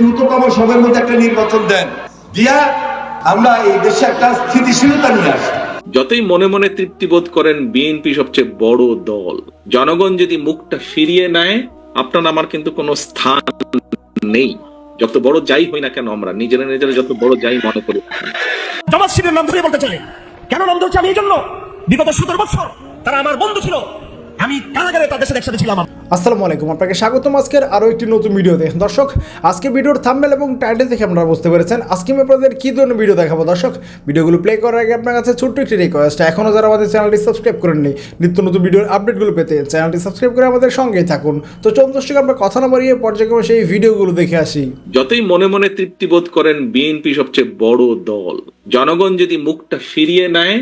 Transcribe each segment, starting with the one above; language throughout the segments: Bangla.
দ্রুততম সময়ের মধ্যে একটা নির্বাচন দেন। দিয়া আমরা এই দেশে একটা স্থিতিশীলতা নিয়ে আসি। যতই মনে মনে তৃপ্তি বোধ করেন বিএনপি সবচেয়ে বড় দল। জনগণ যদি মুখটা ফিরিয়ে নেয় আপনার আমার কিন্তু কোনো স্থান নেই। যত বড় যাই হই না কেন আমরা নিজেরা নিজেরা যত বড় যাই মনে করি। জামাত শিবিরের নাম ধরে বলতে চাই কেন নাম ধরছি আমি এই জন্য? বিগত সতেরো বছর তারা আমার বন্ধু ছিল আমি কারাগারে তাদের সাথে একসাথে ছিলাম। আসসালামু আলাইকুম আপনাকে স্বাগতম আজকের আরও একটি নতুন ভিডিওতে। দর্শক আজকে ভিডিওর থাম্বেল এবং টাইটেল দেখে আপনারা বুঝতে পেরেছেন। আজকে আমি আপনাদের কী ধরনের ভিডিও দেখাবো? দর্শক ভিডিওগুলো প্লে করার আগে আপনার কাছে ছোট্ট একটি রিকোয়েস্ট এখনও যারা আমাদের চ্যানেলটি সাবস্ক্রাইব করেননি নিত্য নতুন ভিডিওর আপডেটগুলো পেতে চ্যানেলটি সাবস্ক্রাইব করে আমাদের সঙ্গেই থাকুন। তো চলুন দর্শক আমরা কথা না বাড়িয়ে পর্যায়ক্রমে সেই ভিডিওগুলো দেখে আসি। যতই মনে মনে তৃপ্তি বোধ করেন বিএনপি সবচেয়ে বড় দল। জনগণ যদি মুখটা ফিরিয়ে নেয়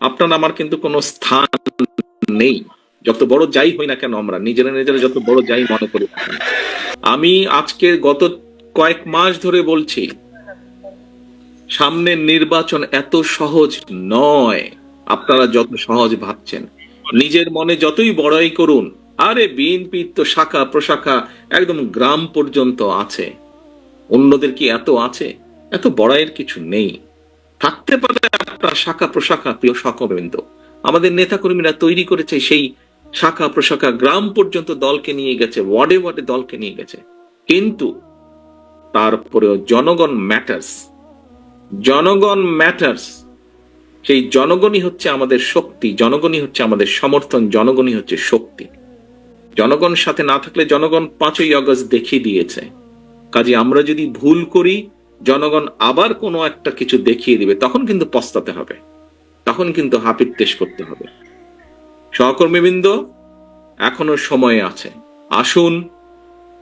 আপনার আমার কিন্তু কোনো স্থান নেই। যত বড় যাই হই না কেন আমরা, নিজেরা নিজেরা যত বড় যাই মনে করি আমি আজকে গত কয়েক মাস ধরে বলছি, সামনের নির্বাচন এত সহজ নয়। আপনারা যত সহজ ভাবছেন, নিজের মনে যতই বড়াই করুন, আরে বিএনপি তো শাখা প্রশাখা একদম গ্রাম পর্যন্ত আছে। অন্যদের কি এত আছে? এত বড়াইয়ের কিছু নেই। থাকতে পারে আপনার শাখা প্রশাখা প্রিয় সকবৃন্দ আমাদের নেতাকর্মীরা তৈরি করেছে সেই শাখা প্রশাখা গ্রাম পর্যন্ত দলকে নিয়ে গেছে, ওয়ার্ডে ওয়ার্ডে দলকে নিয়ে গেছে। কিন্তু তারপরেও জনগণ ম্যাটার্স। জনগণ ম্যাটার্স। সেই জনগণই হচ্ছে আমাদের শক্তি, জনগণই হচ্ছে আমাদের সমর্থন, জনগণই হচ্ছে শক্তি। জনগণ সাথে না থাকলে জনগণ পাঁচই আগস্ট দেখিয়ে দিয়েছে। কাজে আমরা যদি ভুল করি, জনগণ আবার কোনো একটা কিছু দেখিয়ে দিবে, তখন কিন্তু পস্তাতে হবে। তখন কিন্তু হাপির তেশ করতে হবে। সহকর্মীবৃন্দ, এখনও সময় আছে। আসুন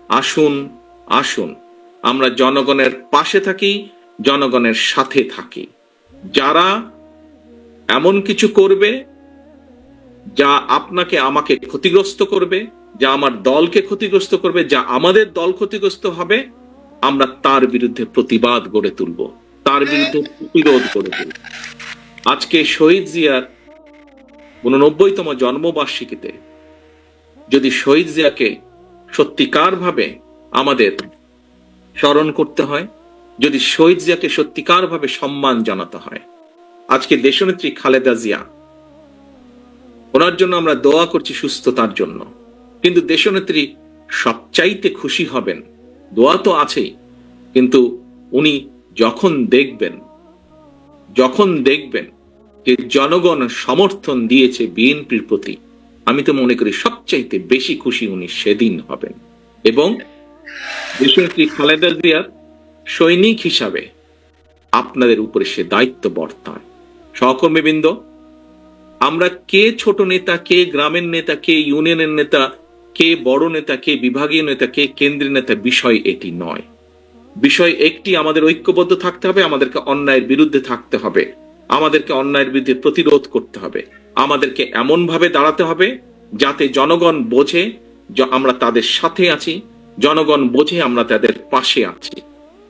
আসুন আসুন। আমরা জনগণের পাশে থাকি, জনগণের সাথে থাকি। যারা এমন কিছু করবে, যা আপনাকে, আমাকে ক্ষতিগ্রস্ত করবে, যা আমার দলকে ক্ষতিগ্রস্ত করবে, যা আমাদের দল ক্ষতিগ্রস্ত হবে, আমরা তার বিরুদ্ধে প্রতিবাদ গড়ে তুলব। তার বিরুদ্ধে প্রতিরোধ গড়ে তুলব। আজকে শহীদ জিয়ার উননব্বইতম জন্মবার্ষিকীতে যদি শহীদ জিয়াকে সত্যিকার ভাবে আমাদের স্মরণ করতে হয়, যদি শহীদ জিয়াকে সত্যিকার ভাবে সম্মান জানাতে হয়, আজকে দেশনেত্রী খালেদা জিয়া ওনার জন্য আমরা দোয়া করছি সুস্থতার জন্য। কিন্তু দেশনেত্রী সবচাইতে খুশি হবেন, দোয়া তো আছেই, কিন্তু উনি যখন দেখবেন যখন দেখবেন যে জনগণ সমর্থন দিয়েছে বিএনপির প্রতি। আমি তো মনে করি সবচাইতে বেশি খুশি উনি সেদিন হবেন। এবং খালেদা জিয়ার সৈনিক হিসাবে আপনাদের উপরে সে দায়িত্ব বর্তায় সহকর্মীবৃন্দ, আমরা কে ছোট নেতা, কে গ্রামের নেতা, কে ইউনিয়নের নেতা, কে বড় নেতা, কে বিভাগীয় নেতা, কে কেন্দ্রীয় নেতা, বিষয় এটি নয়। বিষয় একটি আমাদের ঐক্যবদ্ধ থাকতে হবে, আমাদেরকে অন্যায়ের বিরুদ্ধে থাকতে হবে। আমাদেরকে অন্যায়ের বিরুদ্ধে প্রতিরোধ করতে হবে। আমাদেরকে এমন ভাবে দাঁড়াতে হবে যাতে জনগণ বোঝে আমরা তাদের সাথে আছি, জনগণ বোঝে আমরা তাদের পাশে আছি।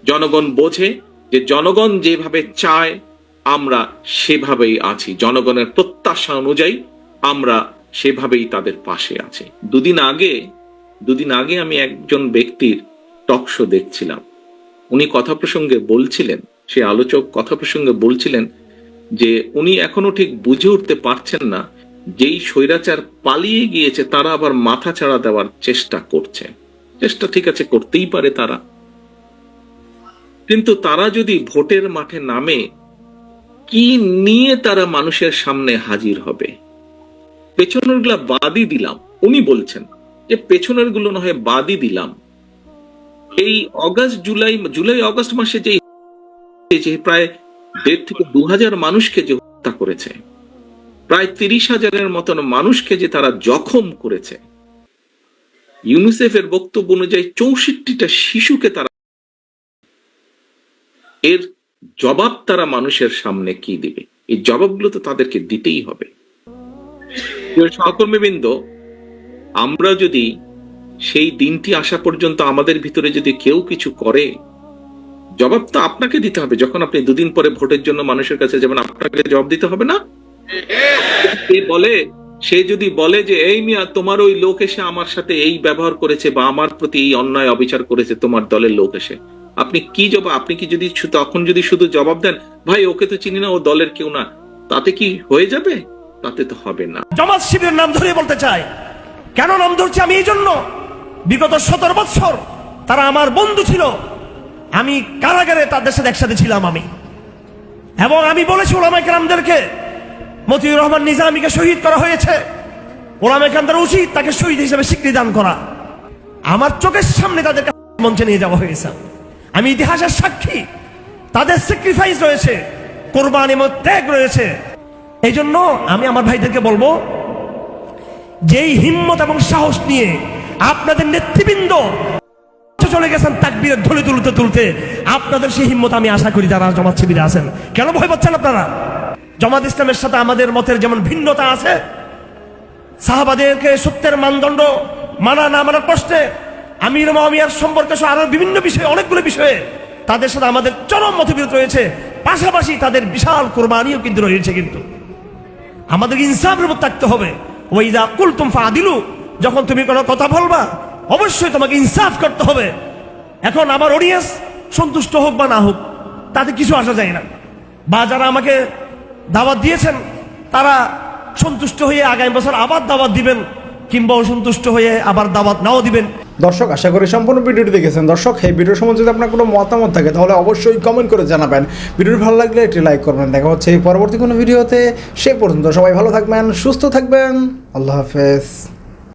জনগণ বোঝে যে জনগণ যেভাবে চায়, আমরা সেভাবেই আছি। জনগণের প্রত্যাশা অনুযায়ী আমরা সেভাবেই তাদের পাশে আছি। দুদিন আগে দুদিন আগে আমি একজন ব্যক্তির টকশো দেখছিলাম। উনি কথা প্রসঙ্গে বলছিলেন, সে আলোচক কথা প্রসঙ্গে বলছিলেন যে উনি এখনও ঠিক বুঝে উঠতে পারছেন না যেই স্বৈরাচার পালিয়ে গিয়েছে, তারা আবার মাথা ছাড়া দেওয়ার চেষ্টা করছে। চেষ্টা ঠিক আছে, করতেই পারে তারা। কিন্তু তারা যদি ভোটের মাঠে নামে, কি নিয়ে তারা মানুষের সামনে হাজির হবে? পেছনেরগুলা বাদই দিলাম। উনি বলছেন যে পেছনেরগুলো না হয় বাদই দিলাম। এই অগাস্ট, জুলাই জুলাই, অগস্ট মাসে যে যে প্রায় দেড় থেকে দু হাজার মানুষকে যে হত্যা করেছে, প্রায় তিরিশ হাজারের মতন মানুষকে যে তারা জখম করেছে। ইউনিসেফের বক্তব্য অনুযায়ী চৌষট্টিটা শিশুকে তারা এর জবাব তারা মানুষের সামনে কি দিবে? এই জবাবগুলো তো তাদেরকে দিতেই হবে। সহকর্মীবৃন্দ, আমরা যদি সেই দিনটি আসা পর্যন্ত আমাদের ভিতরে যদি কেউ কিছু করে জবাব তো আপনাকে দিতে হবে। যখন আপনি দুদিন পরে ভোটের জন্য মানুষের কাছে যাবেন, আপনাকে জবাব দিতে হবে না? কে বলে, সে যদি বলে যে, এই মিয়া, তোমার ওই লোক এসে আমার সাথে এই ব্যবহার করেছে বা আমার প্রতি এই অন্যায় অবিচার করেছে, তোমার দলের লোক এসে। আপনি কি জবাব, আপনি কি যদি তখন যদি শুধু জবাব দেন, ভাই, ওকে তো চিনি না, ও দলের কেউ না। তাতে কি হয়ে যাবে? তাতে তো হবে না। জামাত শিবিরের নাম ধরে বলতে চাই। কেন নাম ধরছি আমি এই জন্য? বিগত সতেরো বৎসর তারা আমার বন্ধু ছিল। আমি কারাগারে তাদের সাথে একসাথে ছিলাম আমি। এবং আমি বলেছি ওলামা কেরামদেরকে, মতিউর রহমান নিজামীকে শহীদ করা হয়েছে। ওলামা কেরামদের উচিত তাকে শহীদ হিসেবে স্বীকৃতি দান করা। আমার চোখের সামনে তাদেরকে মঞ্চে নিয়ে যাওয়া হয়েছে। আমি ইতিহাসের সাক্ষী। তাদের স্যাক্রিফাইস রয়েছে। কোরবানি এবং ত্যাগ রয়েছে। এই জন্য আমি আমার ভাইদেরকে বলব, যেই হিম্মত এবং সাহস নিয়ে আপনাদের নেতৃবৃন্দ চলে গেছেন তাকবীরের ধরে তুলতে তুলতে। আপনাদের সেই হিম্মত আমি আশা করি যারা জমাত শিবিরে আছেন। কেন ভয় পাচ্ছেন আপনারা? জমাত ইসলামের সাথে আমাদের মতের যেমন ভিন্নতা আছে, সাহাবাদেরকে সত্যের মানদণ্ড মানা না মানার প্রশ্নে আমির মহামিয়ার সম্পর্কে আরও বিভিন্ন বিষয়ে, অনেকগুলো বিষয়ে তাদের সাথে আমাদের চরম মতবিরোধ রয়েছে। পাশাপাশি তাদের বিশাল কোরবানিও কিন্তু রয়েছে কিন্তু। আমাদের ইনসাফের উপর থাকতে হবে। ওই কুল তুম দিলু যখন তুমি কোনো কথা বলবা অবশ্যই তোমাকে ইনসাফ করতে হবে। এখন আমার অডিয়েন্স সন্তুষ্ট হোক বা না হোক, তাতে কিছু আসা যায় না। বা যারা আমাকে দাওয়াত দিয়েছেন, তারা সন্তুষ্ট হয়ে আগামী বছর আবার দাওয়াত দিবেন, কিংবা অসন্তুষ্ট হয়ে আবার দাওয়াত নাও দিবেন। দর্শক, আশা করি সম্পূর্ণ ভিডিওটি দেখেছেন। দর্শক, এই ভিডিওর সম্বন্ধে যদি আপনার কোনো মতামত থাকে, তাহলে অবশ্যই কমেন্ট করে জানাবেন। ভিডিওটি ভালো লাগলে একটি লাইক করবেন। দেখা হচ্ছে এই পরবর্তী কোনো ভিডিওতে। সে পর্যন্ত সবাই ভালো থাকবেন, সুস্থ থাকবেন। আল্লাহ হাফেজ।